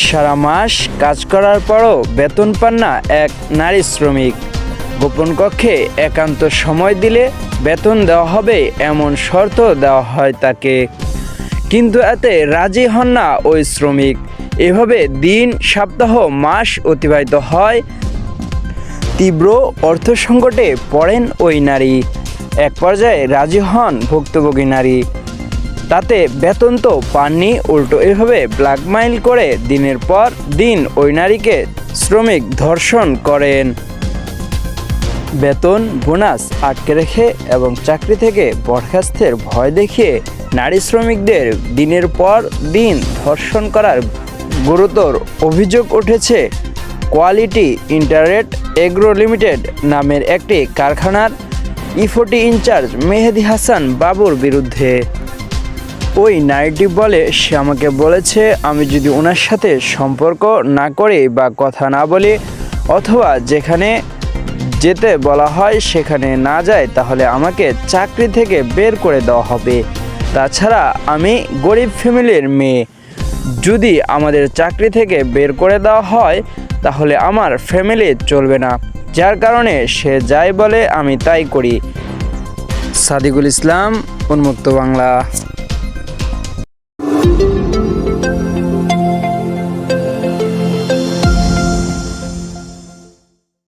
সারা মাস কাজ করার পরও বেতন পান না এক নারী শ্রমিক। গোপন কক্ষে একান্ত সময় দিলে বেতন দেওয়া হবে এমন শর্ত দেওয়া হয় তাকে। কিন্তু এতে রাজি হন না ওই শ্রমিক। এভাবে দিন, সপ্তাহ, মাস অতিবাহিত হয়। তীব্র অর্থ সংকটে পড়েন ওই নারী। এক পর্যায়ে রাজি হন ভুক্তভোগী নারী। তাতে বেতন তো পাননি, উল্টো এভাবে ব্ল্যাকমেইল করে দিনের পর দিন ওই নারীকে শ্রমিক ধর্ষণ করেন। বেতন, বোনাস আটকে রেখে এবং চাকরি থেকে বরখাস্তের ভয় দেখিয়ে নারী শ্রমিকদের দিনের পর দিন ধর্ষণ করার গুরুতর অভিযোগ উঠেছে। কোয়ালিটি ইন্টারনেট এগ্রো লিমিটেড নামের একটি কারখানার ইফোটি ইনচার্জ মেহেদি হাসান বাবুর বিরুদ্ধে। ওই নারীটি বলে সে আমাকে বলেছে, আমি যদি ওনার সাথে সম্পর্ক না করি বা কথা না বলি, অথবা যেখানে যেতে বলা হয় সেখানে না যায়, তাহলে আমাকে চাকরি থেকে বের করে দেওয়া হবে। তাছাড়া আমি গরিব ফ্যামিলির মেয়ে। যদি আমাদের চাকরি থেকে বের করে দেওয়া হয়, তাহলে আমার ফ্যামিলি চলবে না। যার কারণে সে যাই বলে আমি তাই করি। সাদিকুল ইসলাম, উন্মুক্ত বাংলা। thank you.